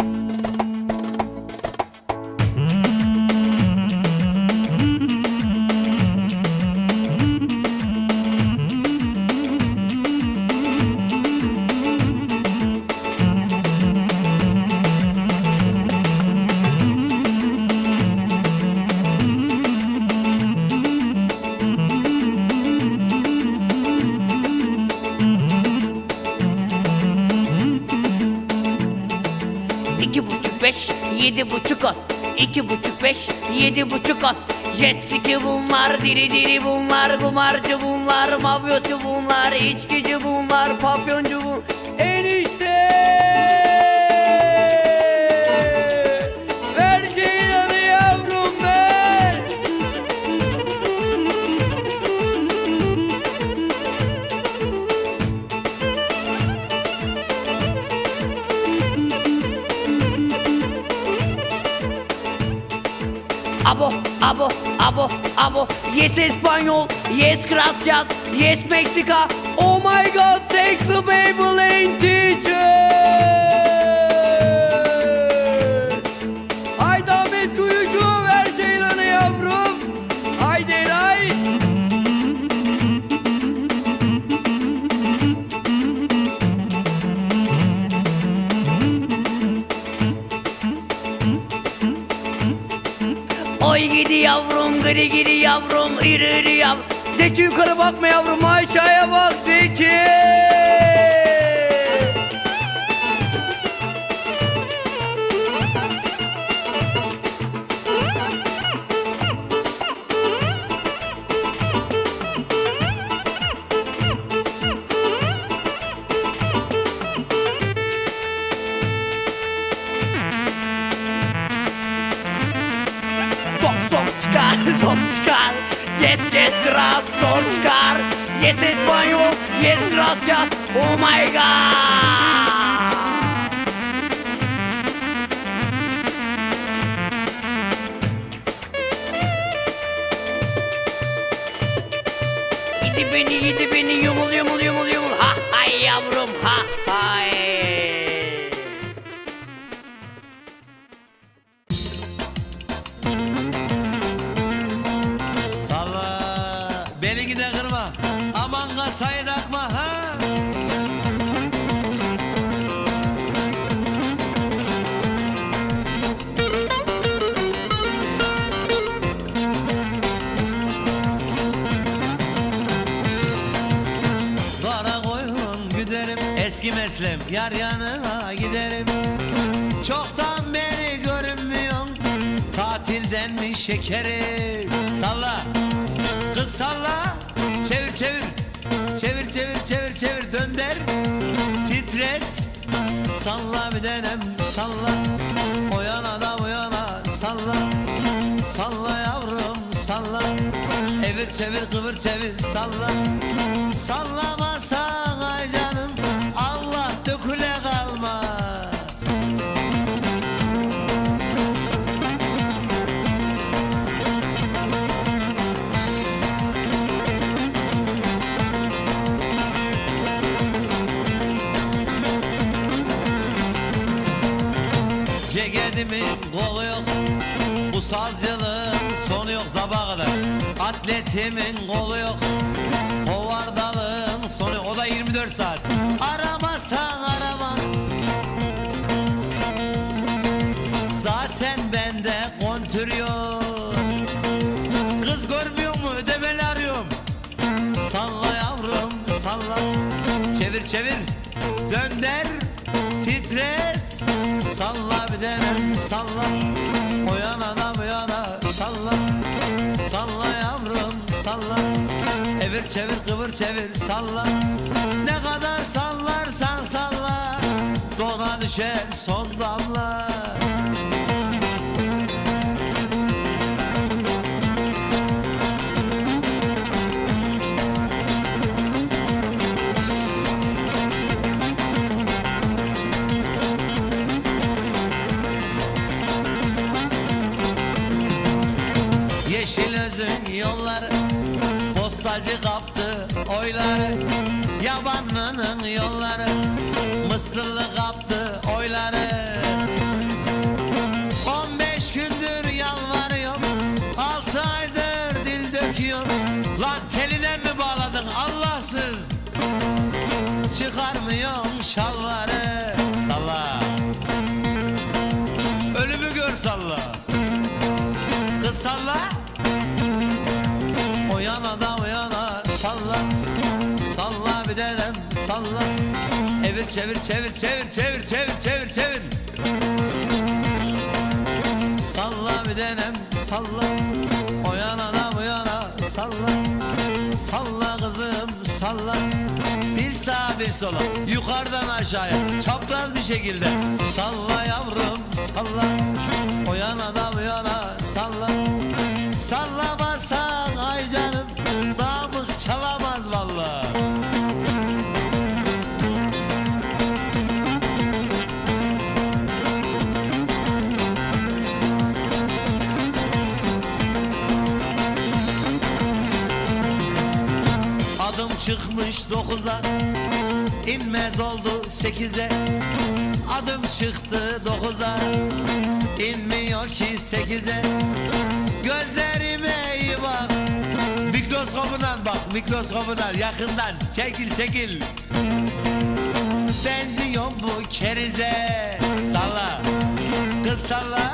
İki beş, yedi buçuk on. İki buçuk beş, yedi buçuk on. Jet ski bunlar, diri diri bunlar, kumarcı bunlar, mafyosu bunlar, içkici bunlar, papyoncu bunlar. Abo, abo, abo, abo. Yes Espanyol, yes gracias, yes Mexica. Oh my god, thanks to Maybelline teacher yavrum gri gri yavrum iri iri yavrum Zeki yukarı bakma yavrum aşağıya bak Zeki Yes yes grass sok çıkar. Yes Espanyol yes gracias Oh my god. Yedi beni yedi beni yumul yumul yumul yumul. Ha hay yavrum ha eski meslem. Yar yanına giderim. Çoktan beri görünmüyorsun tatilden mi şekeri Salla. Kız salla. Çevir çevir. Çevir çevir çevir çevir. Dönder. Titret. Salla bir denem. Salla. O yana da bu yana salla. Salla yavrum salla. Evir çevir kıvır çevir. Salla. Sallamasan ay Ceketimin kolu yok. Bu sazcılığın sonu yok sabaha kadar Atletimin kolu yok. Hovardalığın sonu. O da 24 saat. Aramasan arama. Zaten bende kontür yok. Kız görmüyor mu? Ödemeli arıyorum. Salla yavrum salla. Çevir çevir. Dönder titret Salla bir denem salla. O yana da bu yana salla. Salla yavrum salla. Evir çevir kıvır çevir salla. Ne kadar sallarsan salla. Dona düşer son damla yolları Postacı kaptı oyları. Yabanlının yolları Mısırlı kaptı oyları. 15 gündür yalvarıyor 6 aydır dil döküyor Lan teline mi bağladın Allahsız? Çıkarmıyorum şalvarı Salla. Ölümü gör salla. Kız salla yana da o yana salla. Salla bir denem salla. Evir çevir çevir çevir çevir çevir çevir çevir. Salla bir denem salla. O yana da bu yana salla. Salla kızım salla. Bir sağa bir sola Yukarıdan aşağıya. Çapraz bir şekilde. Salla yavrum salla. O yana da Adım çıkmış dokuza inmez oldu sekize. Adım çıktı dokuza inmiyor ki sekize. Gözlerime iyi bak Mikroskopundan bak mikroskopundan yakından çekil çekil. Benziyor bu kerize Salla. Kız salla